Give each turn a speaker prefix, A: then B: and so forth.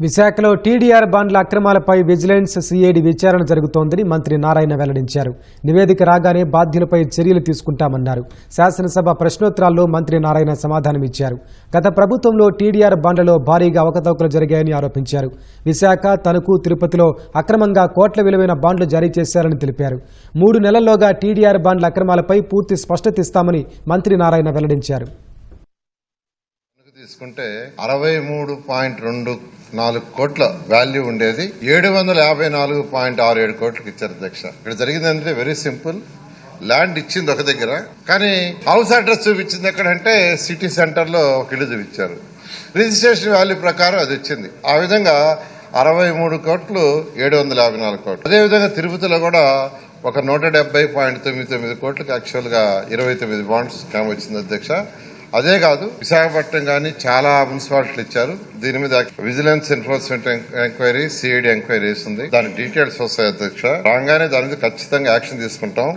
A: విశాఖలో టీడీఆర్ బాండ్ల అక్రమాలపై vigilance CID విచారణ జరుగుతోందని మంత్రి నారాయణ వెల్లడించారు. నివేదిక రాగానే బాధ్యులపై చర్యలు తీసుకుంటామన్నారు. శాసనసభ ప్రశ్నోత్తరాల్లో మంత్రి నారాయణ సమాధానమిచ్చారు. గత ప్రభుత్వంలో టీడీఆర్ బాండ్లలో భారీగా అవకతవకలు జరిగాయని ఆరోపించారు. విశాఖ తణుకు తిరుపతిలో అక్రమంగా కోట్ల విలువైన బాండ్లు జారీ చేశారని తెలిపారు. మూడు నెలల్లోగా టీడీఆర్ బాండ్ల అక్రమాలపై పూర్తి స్పష్టత ఇస్తామని మంత్రి నారాయణ వెల్లడించారు.
B: తీసుకుంటే అరవై మూడు పాయింట్ రెండు నాలుగు కోట్ల వాల్యూ ఉండేది. ఏడు వందల యాభై నాలుగు పాయింట్ ఆరు ఏడు కోట్లకు ఇచ్చారు అధ్యక్ష. ఇక్కడ జరిగిందంటే వెరీ సింపుల్. ల్యాండ్ ఇచ్చింది ఒక దగ్గర. కానీ హౌస్ అడ్రస్ చూపించింది ఎక్కడంటే సిటీ సెంటర్లో ఒక ఇల్లు చూపించారు. రిజిస్ట్రేషన్ వాల్యూ ప్రకారం అది వచ్చింది. ఆ విధంగా అరవై మూడు కోట్లు ఏడు వందల యాభై నాలుగు కోట్లు. అదేవిధంగా తిరుపతిలో కూడా ఒక నూట డెబ్బై పాయింట్ తొమ్మిది తొమ్మిది కోట్లకు యాక్చువల్గా ఇరవై తొమ్మిది బాండ్స్ స్కామ్ వచ్చింది అధ్యక్ష. అదే కాదు విశాఖపట్నం కానీ చాలా మున్సిపాలిటీలు ఇచ్చారు. దీని మీద vigilance enforcement enquiry CID enquiry ఉంది దాని డీటెయిల్స్ వస్తాయి అధ్యక్ష. రాగానే దాని మీద ఖచ్చితంగా యాక్షన్ తీసుకుంటాం.